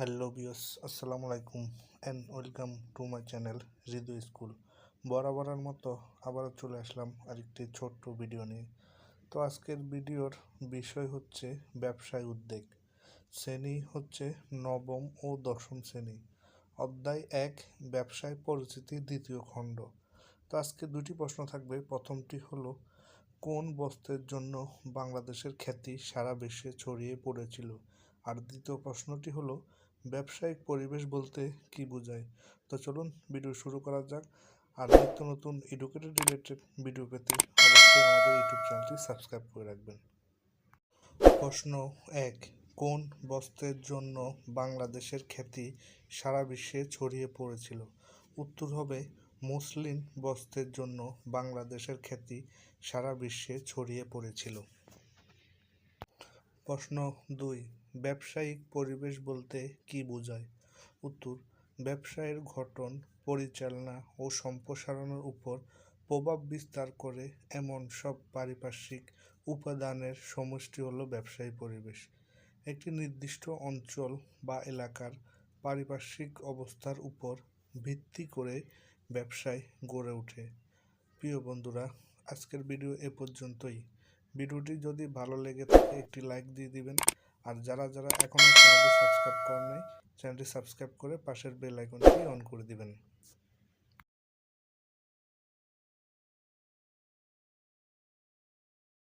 Hello বিয়স আসসালামু আলাইকুম and welcome to my channel Hridoy school বরাবরের মতো আবারও চলে আসলাম আরেকটি ছোট্ট ভিডিও নিয়ে। তো আজকের ভিডিওর বিষয় হচ্ছে ব্যবসায় উদ্যোগ। শ্রেণি হচ্ছে নবম ও দশম শ্রেণি। অধ্যায় এক, ব্যবসায় পরিচিতি দ্বিতীয় খণ্ড। তো আজকে দুটি প্রশ্ন থাকবে। প্রথমটি হলো, কোন বস্ত্রের জন্য বাংলাদেশের খ্যাতি সারা বিশ্বে ছড়িয়ে পড়েছিল? আর দ্বিতীয় প্রশ্নটি হলো ব্যবসায়িক পরিবেশ বলতে কি বোঝায়? তো চলুন ভিডিও শুরু করা যাক। আর নিত্য নতুন এডুকেটেড রিলেটেড ভিডিও পেতে অবশ্যই আমাদের ইউটিউব চ্যানেলটি সাবস্ক্রাইব করে রাখবেন। প্রশ্ন এক, কোন বস্ত্রের জন্য বাংলাদেশের খ্যাতি সারা বিশ্বে ছড়িয়ে পড়েছিল? উত্তর হবে মুসলিম বস্ত্রের জন্য বাংলাদেশের খ্যাতি সারা বিশ্বে ছড়িয়ে পড়েছিল। প্রশ্ন দুই ব্যবসায়িক পরিবেশ বলতে কি বোঝায়? উত্তর, ব্যবসায়ের গঠন পরিচালনা ও সম্প্রসারণের উপর প্রভাব বিস্তার করে এমন সব পারিপার্শ্বিক উপাদানের সমষ্টি হলো ব্যবসায়ী পরিবেশ। একটি নির্দিষ্ট অঞ্চল বা এলাকার পারিপার্শ্বিক অবস্থার উপর ভিত্তি করে ব্যবসায় গড়ে ওঠে। প্রিয় বন্ধুরা, আজকের ভিডিও এ পর্যন্তই। ভিডিওটি যদি ভালো লেগে থাকে, একটি লাইক দিয়ে দিবেন। আর যারা যারা এখনও চ্যানেলটি সাবস্ক্রাইব করেন নাই, চ্যানেলটি সাবস্ক্রাইব করে পাশের বেল আইকনটি অন করে দিবেন।